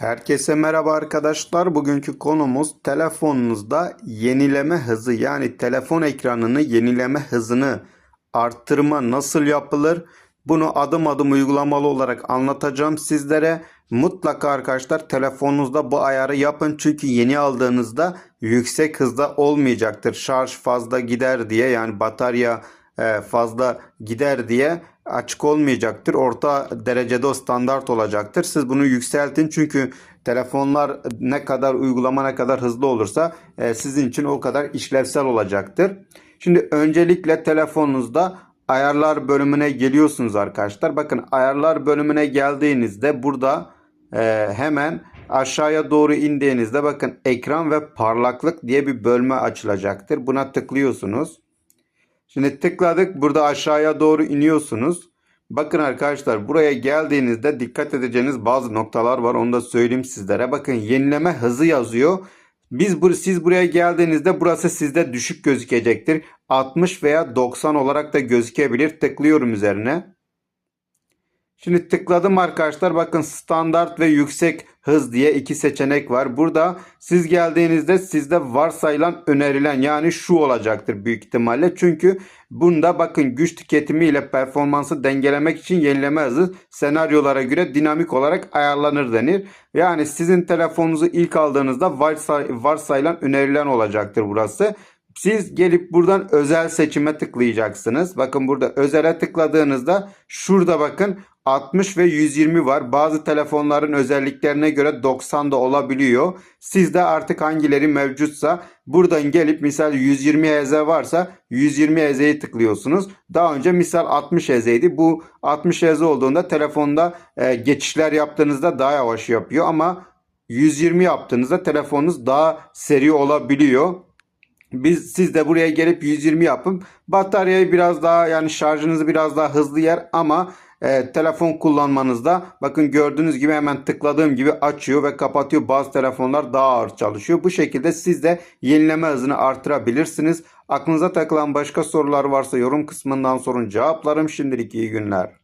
Herkese merhaba arkadaşlar. Bugünkü konumuz telefonunuzda yenileme hızı yani telefon ekranını yenileme hızını arttırma nasıl yapılır? Bunu adım adım uygulamalı olarak anlatacağım sizlere. Mutlaka arkadaşlar telefonunuzda bu ayarı yapın çünkü yeni aldığınızda yüksek hızda olmayacaktır. Şarj fazla gider diye yani batarya fazla gider diye açık olmayacaktır. Orta derecede o standart olacaktır. Siz bunu yükseltin çünkü telefonlar ne kadar uygulama ne kadar hızlı olursa e, sizin için o kadar işlevsel olacaktır. Şimdi öncelikle telefonunuzda ayarlar bölümüne geliyorsunuz arkadaşlar. Bakın ayarlar bölümüne geldiğinizde burada e, hemen aşağıya doğru indiğinizde bakın ekran ve parlaklık diye bir bölme açılacaktır. Buna tıklıyorsunuz. Şimdi tıkladık. Burada aşağıya doğru iniyorsunuz. Bakın arkadaşlar buraya geldiğinizde dikkat edeceğiniz bazı noktalar var. Onu da söyleyeyim sizlere. Bakın yenileme hızı yazıyor. Biz bu, siz buraya geldiğinizde burası sizde düşük gözükecektir. 60 veya 90 olarak da gözükebilir. Tıklıyorum üzerine. Şimdi tıkladım arkadaşlar. Bakın standart ve yüksek hız diye iki seçenek var. Burada siz geldiğinizde sizde varsayılan önerilen yani şu olacaktır büyük ihtimalle. Çünkü bunda bakın güç tüketimi ile performansı dengelemek için yenileme hızı senaryolara göre dinamik olarak ayarlanır denir. Yani sizin telefonunuzu ilk aldığınızda varsay varsayılan önerilen olacaktır burası. Siz gelip buradan özel seçime tıklayacaksınız. Bakın burada özele tıkladığınızda şurada bakın 60 ve 120 var. Bazı telefonların özelliklerine göre 90 da olabiliyor. Sizde artık hangileri mevcutsa buradan gelip misal 120 Hz varsa 120 Hz'yi tıklıyorsunuz. Daha önce misal 60 Hz'ydi. Bu 60 Hz olduğunda telefonda e, geçişler yaptığınızda daha yavaş yapıyor ama 120 yaptığınızda telefonunuz daha seri olabiliyor. Biz siz de buraya gelip 120 yapın. Bataryayı biraz daha yani şarjınızı biraz daha hızlı yer ama e, telefon kullanmanızda bakın gördüğünüz gibi hemen tıkladığım gibi açıyor ve kapatıyor. Bazı telefonlar daha ağır çalışıyor. Bu şekilde siz de yenileme hızını artırabilirsiniz. Aklınıza takılan başka sorular varsa yorum kısmından sorun cevaplarım. Şimdilik iyi günler.